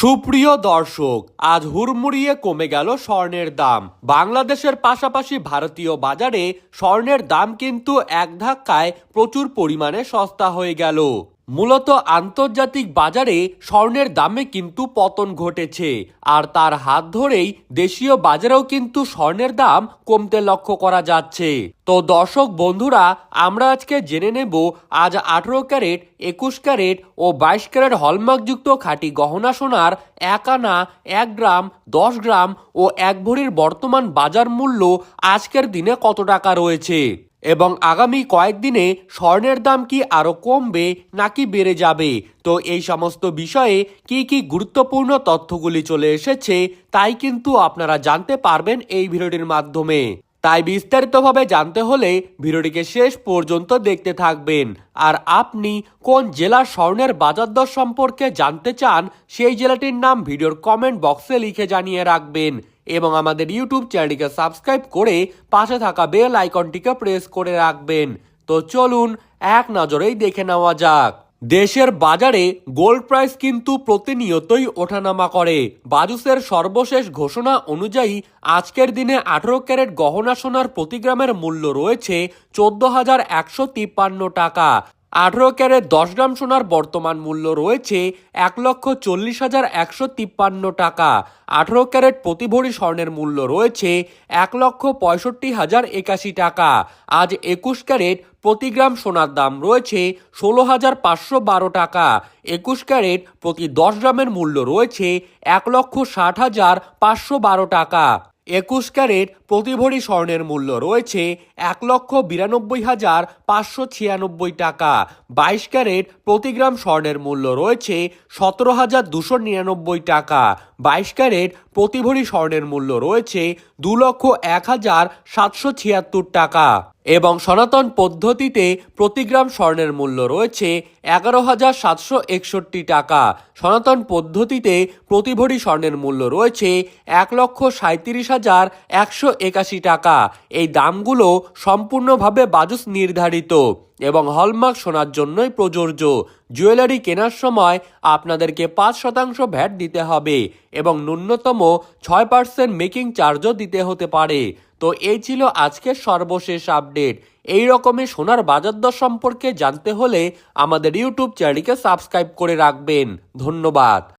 সুপ্রিয় দর্শক, আজ হুড়মুড়িয়ে কমে গেল স্বর্ণের দাম। বাংলাদেশের পাশাপাশি ভারতীয় বাজারে স্বর্ণের দাম কিন্তু এক ধাক্কায় প্রচুর পরিমাণে সস্তা হয়ে গেল। মূলত আন্তর্জাতিক বাজারে স্বর্ণের দামে কিন্তু পতন ঘটেছে। আর তার হাত ধরেই দেশীয় বাজারেও কিন্তু স্বর্ণের দাম কমতে লক্ষ্য করা যাচ্ছে। তো দর্শক বন্ধুরা, আমরা আজকে জেনে নেব, আজ আঠেরো ক্যারেট, একুশ ক্যারেট ও বাইশ ক্যারেট হলমার্কযুক্ত খাঁটি গহনা সোনার এক আনা, এক গ্রাম, দশ গ্রাম ও এক ভরির বর্তমান বাজার মূল্য আজকের দিনে কত টাকা রয়েছে? এবং আগামী কয়েকদিনে স্বর্ণের দাম কি আরও কমবে নাকি বেড়ে যাবে? তো এই সমস্ত বিষয়ে কি কি গুরুত্বপূর্ণ তথ্যগুলি চলে এসেছে তাই কিন্তু আপনারা জানতে পারবেন এই ভিডিওটির মাধ্যমে। তাই বিস্তারিতভাবে জানতে হলে ভিডিওটিকে শেষ পর্যন্ত দেখতে থাকবেন। আর আপনি কোন জেলার স্বর্ণের বাজার দর সম্পর্কে জানতে চান, সেই জেলাটির নাম ভিডিওর কমেন্ট বক্সে লিখে জানিয়ে রাখবেন। এবং আমাদের ইউটিউব চ্যানেলটিকে সাবস্ক্রাইব করে পাশে থাকা বেল আইকনটিকে প্রেস করে রাখবেন। তো চলুন, এক নজরেই দেখে নেওয়া যাক। দেশের বাজারে গোল্ড প্রাইস কিন্তু প্রতিনিয়তই ওঠানামা করে। বাজুসের সর্বশেষ ঘোষণা অনুযায়ী আজকের দিনে আঠারো ক্যারেট গহনা সোনার প্রতি গ্রামের মূল্য রয়েছে চোদ্দ হাজার একশো তিপ্পান্ন টাকা। আঠারো ক্যারেট দশ গ্রাম সোনার বর্তমান মূল্য রয়েছে এক লক্ষ চল্লিশ হাজার একশো তিপ্পান্ন টাকা। আঠারো ক্যারেট প্রতি ভরি স্বর্ণের মূল্য রয়েছে এক লক্ষ পঁয়ষট্টি হাজার একাশি টাকা। আজ একুশ ক্যারেট প্রতি গ্রাম সোনার দাম রয়েছে ষোলো হাজার পাঁচশো বারো টাকা। একুশ ক্যারেট প্রতি দশ গ্রামের মূল্য রয়েছে এক লক্ষ ষাট হাজার পাঁচশো বারো টাকা। একুশ ক্যারেট প্রতি ভরি স্বর্ণের মূল্য রয়েছে এক লক্ষ বিরানব্বই হাজার পাঁচশো ছিয়ানব্বই টাকা। বাইশ ক্যারেট প্রতি গ্রাম স্বর্ণের মূল্য রয়েছে সতেরো হাজার দুশো নিরানব্বই টাকা। বাইশ ক্যারেট প্রতি ভরি স্বর্ণের মূল্য রয়েছে দু লক্ষ এক হাজার সাতশো ছিয়াত্তর টাকা। এবং সনাতন পদ্ধতিতে প্রতি গ্রাম স্বর্ণের মূল্য রয়েছে এগারো হাজার সাতশো একষট্টি টাকা। সনাতন পদ্ধতিতে প্রতি ভরি স্বর্ণের মূল্য রয়েছে এক লক্ষ সাঁত্রিশ হাজার একশো একাশি টাকা। এই দামগুলো সম্পূর্ণভাবে বাজুস নির্ধারিত। এবং হলমার্ক সোনার জন্যই প্রযোজ্য। জুয়েলারি কেনার সময় আপনাদেরকে পাঁচ শতাংশ ভ্যাট দিতে হবে এবং ন্যূনতম ছয় পার্সেন্ট মেকিং চার্জও দিতে হতে পারে। তো এই ছিল আজকের সর্বশেষ আপডেট। এই রকমের সোনার বাজার দর সম্পর্কে জানতে হলে আমাদের ইউটিউব চ্যানেলকে সাবস্ক্রাইব করে রাখবেন। ধন্যবাদ।